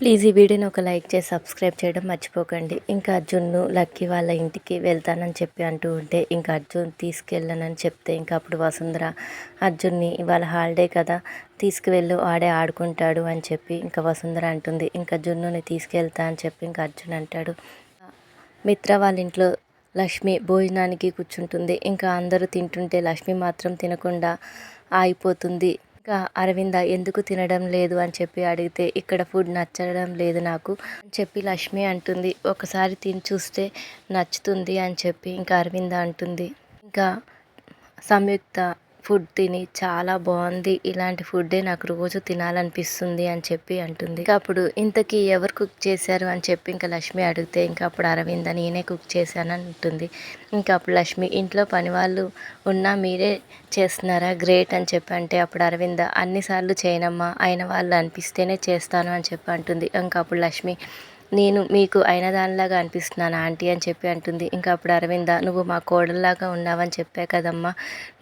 Please ఈ వీడియోని ఒక లైక్ చేసి సబ్స్క్రైబ్ చేయడం మర్చిపోకండి. ఇంకా అర్జున్ను లక్కీ వాళ్ళ ఇంటికి వెళ్తానని చెప్పి అంటూ ఉంటే ఇంకా అర్జున్ తీసుకెళ్ళనని చెప్తే ఇంకా అప్పుడు వసుంధర అర్జున్ని ఇవాళ హాలిడే కదా తీసుకువెళ్ళు ఆడే ఆడుకుంటాడు అని చెప్పి ఇంకా వసుంధర అంటుంది. ఇంకా జున్నుని తీసుకెళ్తా అని చెప్పి ఇంకా అర్జున్ అంటాడు. మిత్ర వాళ్ళ ఇంట్లో లక్ష్మి భోజనానికి కూర్చుంటుంది. ఇంకా అందరూ తింటుంటే లక్ష్మి మాత్రం తినకుండా ఆగిపోతుంది. ఇంకా అరవింద ఎందుకు తినడం లేదు అని చెప్పి అడిగితే ఇక్కడ ఫుడ్ నచ్చడం లేదు నాకు అని చెప్పి లక్ష్మి అంటుంది. ఒకసారి తిని చూస్తే నచ్చుతుంది అని చెప్పి ఇంకా అరవింద అంటుంది. ఇంకా సంయుక్త ఫుడ్ తిని చాలా బాగుంది. ఇలాంటి ఫుడ్డే నాకు రోజు తినాలనిపిస్తుంది అని చెప్పి అంటుంది. అప్పుడు ఇంతకీ ఎవరు కుక్ చేశారు అని చెప్పి ఇంకా లక్ష్మి అడిగితే ఇంకా అప్పుడు అరవింద నేనే కుక్ చేశాను అంటుంది. ఇంకా అప్పుడు లక్ష్మి ఇంట్లో పని వాళ్ళు ఉన్నా మీరే చేస్తున్నారా? గ్రేట్ అని చెప్పి అంటే అప్పుడు అరవింద అన్నిసార్లు చేయనమ్మా అయిన వాళ్ళు అనిపిస్తేనే చేస్తాను అని చెప్పి అంటుంది. ఇంకా అప్పుడు లక్ష్మి నేను మీకు అయిన దానిలాగా అనిపిస్తున్నాను ఆంటీ అని చెప్పి అంటుంది. ఇంకా అప్పుడు అరవింద నువ్వు మా కోడల్లాగా ఉన్నావని చెప్పా కదమ్మా.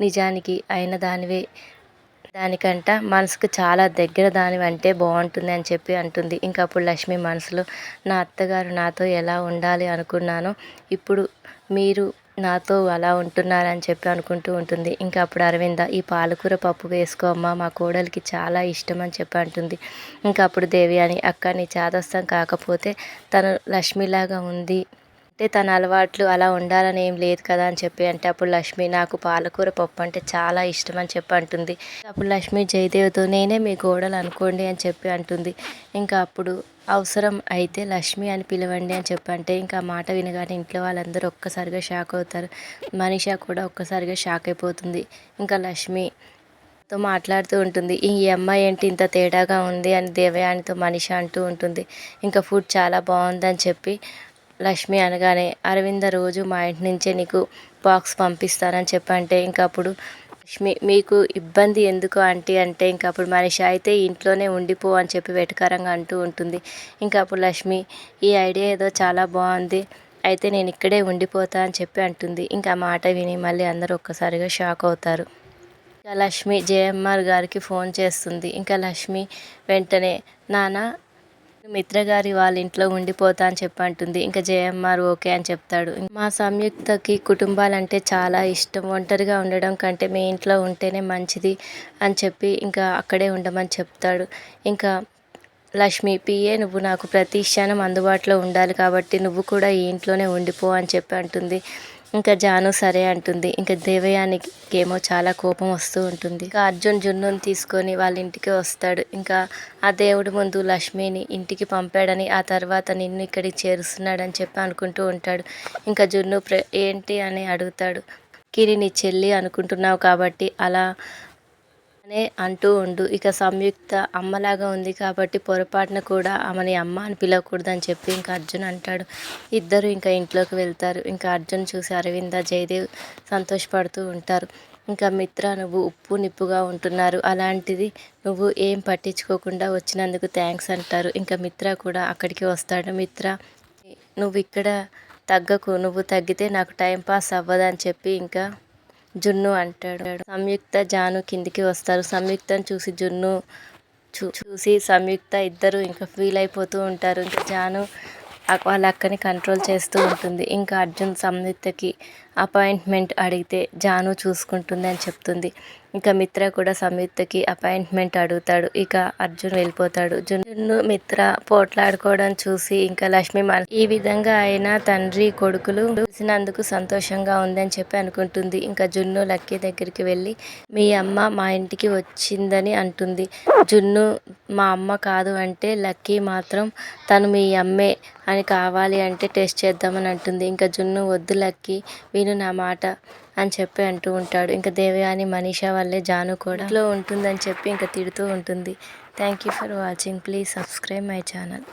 నిజానికి అయిన దానివే దానికంట మనసుకు చాలా దగ్గర దాని అంటే బాగుంటుంది అని చెప్పి అంటుంది. ఇంకా అప్పుడు లక్ష్మి మనసులో నా అత్తగారు నాతో ఎలా ఉండాలి అనుకున్నానో ఇప్పుడు మీరు నాతో అలా ఉంటున్నారని చెప్పి అనుకుంటూ ఉంటుంది. ఇంకా అప్పుడు అరవింద ఈ పాలకూర పప్పు వేసుకోమ్మా మా కోడలికి చాలా ఇష్టం అని చెప్పి అంటుంది. ఇంకా అప్పుడు దేవి అని అక్క నీ చాదస్తం కాకపోతే తను లక్ష్మిలాగా ఉంది. అంటే తన అలవాట్లు అలా ఉండాలని ఏం లేదు కదా అని చెప్పి అంటే అప్పుడు లక్ష్మి నాకు పాలకూర పప్పు అంటే చాలా ఇష్టం అని చెప్పి అంటుంది. అప్పుడు లక్ష్మి జయదేవ్తో నేనే మీ గోడలు అనుకోండి అని చెప్పి అంటుంది. ఇంకా అప్పుడు అవసరం అయితే లక్ష్మి అని పిలవండి అని చెప్పంటే ఇంకా మాట వినగానే ఇంట్లో వాళ్ళందరూ ఒక్కసారిగా షాక్ అవుతారు. మనిష కూడా ఒక్కసారిగా షాక్ అయిపోతుంది. ఇంకా లక్ష్మి తో మాట్లాడుతూ ఉంటుంది. ఈ అమ్మాయి ఏంటి ఇంత తేడాగా ఉంది అని దేవయానితో మనిషి అంటూ ఉంటుంది. ఇంకా ఫుడ్ చాలా బాగుందని చెప్పి లక్ష్మి అనగానే అరవింద రోజు మా ఇంటి నుంచే నీకు బాక్స్ పంపిస్తానని చెప్పంటే ఇంకా అప్పుడు మీకు ఇబ్బంది ఎందుకు ఆంటీ అంటే ఇంకా అప్పుడు మనిషి అయితే ఇంట్లోనే ఉండిపో అని చెప్పి వెటకారంగా అంటూ ఉంటుంది. ఇంకా అప్పుడు లక్ష్మి ఈ ఐడియా ఏదో చాలా బాగుంది అయితే నేను ఇక్కడే ఉండిపోతా అని చెప్పి అంటుంది. ఇంకా మాట విని మళ్ళీ అందరూ ఒక్కసారిగా షాక్ అవుతారు. ఇంకా లక్ష్మి జేఎంఆర్ గారికి ఫోన్ చేస్తుంది. ఇంకా లక్ష్మి వెంటనే నాన్న మిత్ర గారి వాళ్ళ ఇంట్లో ఉండిపోతా అని చెప్పి అంటుంది. ఇంకా జేఎంఆర్ ఓకే అని చెప్తాడు. మా సంయుక్తకి కుటుంబాలంటే చాలా ఇష్టం. ఒంటరిగా ఉండడం కంటే మీ ఇంట్లో ఉంటేనే మంచిది అని చెప్పి ఇంకా అక్కడే ఉండమని చెప్తాడు. ఇంకా లక్ష్మి పిఏ నువ్వు నాకు ప్రతి క్షణం అందుబాటులో ఉండాలి కాబట్టి నువ్వు కూడా ఈ ఇంట్లోనే ఉండిపో అని చెప్పి అంటుంది. ఇంకా జాను సరే అంటుంది. ఇంకా దేవయానికి ఏమో చాలా కోపం వస్తూ ఉంటుంది. ఇంకా అర్జున్ జున్నుని తీసుకొని వాళ్ళ ఇంటికి వస్తాడు. ఇంకా ఆ దేవుడి ముందు లక్ష్మిని ఇంటికి పంపాడని ఆ తర్వాత నిన్ను ఇక్కడికి చేరుస్తున్నాడని చెప్పి అనుకుంటూ ఉంటాడు. ఇంకా జున్ను ప్ర ఏంటి అని అడుగుతాడు. కిరి నీ చెల్లి అనుకుంటున్నావు కాబట్టి అలా అనే అంటూ ఉండు. ఇక సంయుక్త అమ్మలాగా ఉంది కాబట్టి పొరపాటున కూడా ఆమెని అమ్మ అని పిలవకూడదని చెప్పి ఇంకా అర్జున్ అంటాడు. ఇద్దరు ఇంకా ఇంట్లోకి వెళ్తారు. ఇంకా అర్జున్ చూసి అరవింద జయదేవ్ సంతోషపడుతూ ఉంటారు. ఇంకా మిత్ర నువ్వు ఉప్పు నిప్పుగా ఉంటున్నారు. అలాంటిది నువ్వు ఏం పట్టించుకోకుండా వచ్చినందుకు థ్యాంక్స్ అంటారు. ఇంకా మిత్ర కూడా అక్కడికి వస్తాడు. మిత్ర నువ్వు ఇక్కడ తగ్గకు నువ్వు తగ్గితే నాకు టైం పాస్ అవ్వదని చెప్పి ఇంకా జున్ను అంటాడు. సంయుక్త జాను కిందికి వస్తారు. సంయుక్తను చూసి జున్ను చూ చూసి సంయుక్త ఇద్దరు ఇంకా ఫీల్ అయిపోతూ ఉంటారు. ఇంకా జాను వాళ్ళ అక్కని కంట్రోల్ చేస్తూ ఉంటుంది. ఇంకా అర్జున్ సంయుక్తకి అపాయింట్మెంట్ అడిగితే జాను చూసుకుంటుంది అని చెప్తుంది. ఇంకా మిత్ర కూడా సంయుక్తకి అపాయింట్మెంట్ అడుగుతాడు. ఇక అర్జున్ వెళ్ళిపోతాడు. జున్ను మిత్ర పోట్లాడుకోవడం చూసి ఇంకా లక్ష్మి ఈ విధంగా అయినా తండ్రి కొడుకులు చూసినందుకు సంతోషంగా ఉందని చెప్పి అనుకుంటుంది. ఇంకా జున్ను లక్కీ దగ్గరికి వెళ్ళి మీ అమ్మ మా ఇంటికి వచ్చిందని అంటుంది. జున్ను మా అమ్మ కాదు అంటే లక్కీ మాత్రం తను మీ అమ్మే అని కావాలి అంటే టెస్ట్ చేద్దామని అంటుంది. ఇంకా జున్ను వద్దు లక్కీ విను నా మాట. అని చెప్పి అంటూ ఉంటాడు. ఇంకా దేవయాని మనీషా వల్లే జాను కూడా ఇంట్లో ఉంటుందని చెప్పి ఇంకా తిడుతూ ఉంటుంది. Thank you for watching please subscribe my channel